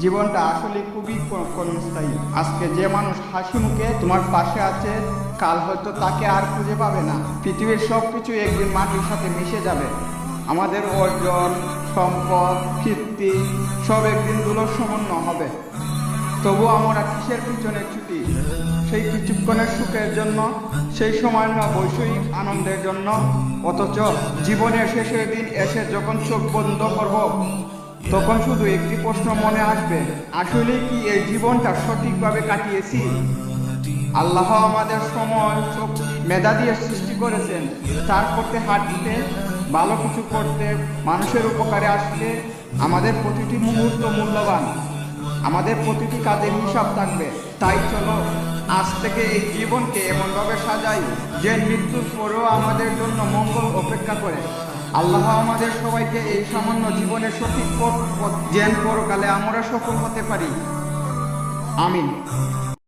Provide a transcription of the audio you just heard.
জীবনটা আসলে খুবই ক্ষণস্থায়ী আজকে যে মানুষ হাসি মুখে তোমার পাশে আছে, কাল হয়তো তাকে আর খুঁজে পাবে না। পৃথিবীর সব কিছু একদিন মাটির সাথে মিশে যাবে। আমাদের অর্জন, সম্পদ, কীর্তি, সব একদিন দুলোর হবে। তবু আমরা কিসের পিছনে ছুটি? সেই কিছুক্ষণের সুখের জন্য, সেই সময় সামান্য বৈষয়িক আনন্দের জন্য। অথচ জীবনের শেষের দিন এসে যখন চোখ বন্ধ করব তখন শুধু একটি প্রশ্ন মনে আসবে, আসলে কি এই জীবনটা সঠিকভাবে কাটিয়েছি? আল্লাহ আমাদের সময় শক্তি মেধা দিয়ে সৃষ্টি করেছেন। তার করতে হাঁটতে, ভালো কিছু করতে, মানুষের উপকারে আসতে আমাদের প্রতিটি মুহূর্ত মূল্যবান। আমাদের প্রতিটি কাজের হিসাব থাকবে। তাই চলো, আজ থেকে এই জীবনকে এমনভাবে সাজাই যে মৃত্যুর পরেও আমাদের জন্য মঙ্গল অপেক্ষা করে। আল্লাহ আমাদের সবাইকে এই সামান্য জীবনের সঠিক পথ জ্ঞান পরকালে আমরা সফল হতে পারি। আমিন।